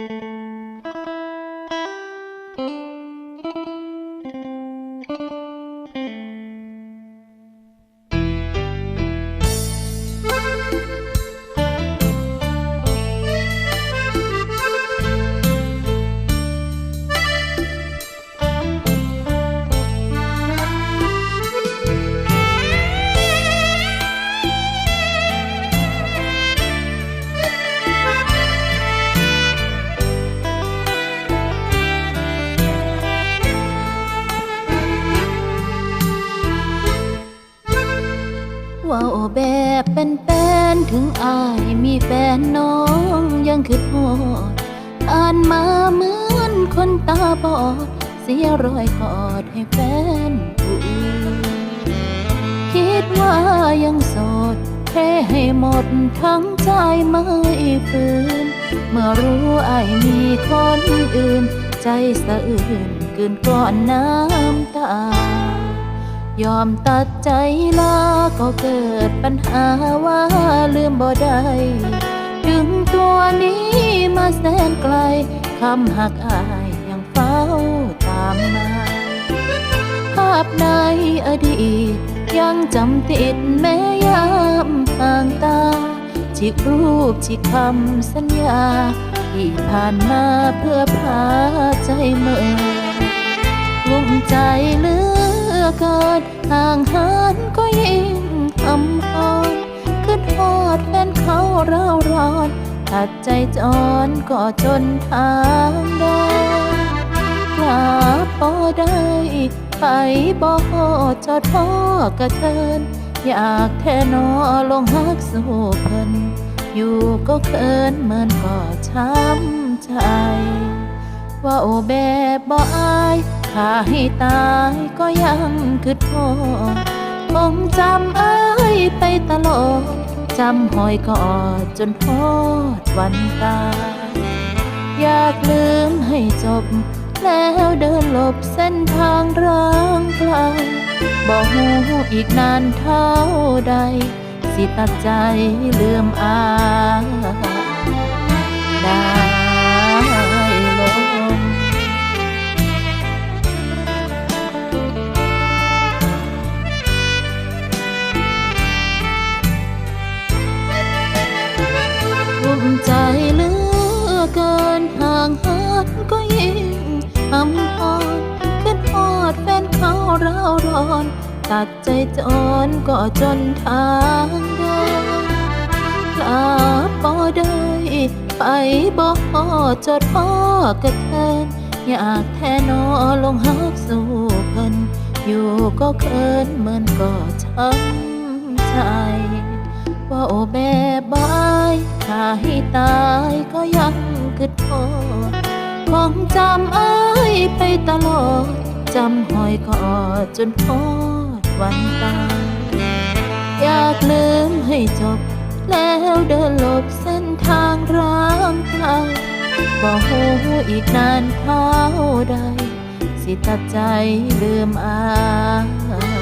Música แบบเป็นแฟนถึงอายมีแฟนน้องยังคือพอดอ่านมาเหมือนคนตาบอด เสียรอยกอดให้แฟนผู้อื่นคิดว่ายังโสดเทให้หมดทั้งใจไม่ฝืน เมื่อรู้อายมีคนอื่น ใจสะอื้นเกินก้อนน้ำตา ยอมตัดใจลาก็เกิดปัญหาว่าลืมบ่ได้ถึงตัวนี้มาแสนไกล คำหักอายยังเฝ้าตามมา ภาพในอดีต ยังจำติดแม้ยามห่างตาจิกรูปจิกคำสัญญา ที่ผ่านมาเพื่อพาใจเมื่อลุ้มใจเหลือ เกินห่างหินก็ยิ่งทำอ่อนขึ้นทอดแฟนเขาเร่าร้อนตัดใจจรก็จนทางเดินกลับบ่ได้ไปบ่จอดพ่อกระเทิน อยากแท่นอลงฮักสู่เพิ่นอยู่ก็เคินเหมือนก็ช้ำใจ ว่าโอแบบบ่อาย ถ้าให้ตายก็ยังคิดพอคงจำเอ้ยไปตลอดจำหอยกอดจนทอดวันตายอยากลืมให้จบ แล้วเดินหลบเส้นทางร้างไกลบอกหูอีกนานเท่าใด สิตัดใจลืมอา ทำพอนขึ้นทอดแฟนเขาเร่าร้อน ตัดใจจรก็จนทางเดินกลับบ่ได้ไปบ่จดพ่อกระเทินอยากแท่นอลงฮักสู่เพิ่นอยู่ก็เคินเหมือนก็ช้ำใจ ว่าโอแบบบายถ้าให้ตายก็ยังคิดพอคงจำเอ้ ไปตลอด จำหอยกอดจนพอดวันตายอยากลืมให้จบ แล้วเดินหลบเส้นทางร้างไกลบอกหูอีกนานเท่าใด สิตัดใจลืมอาย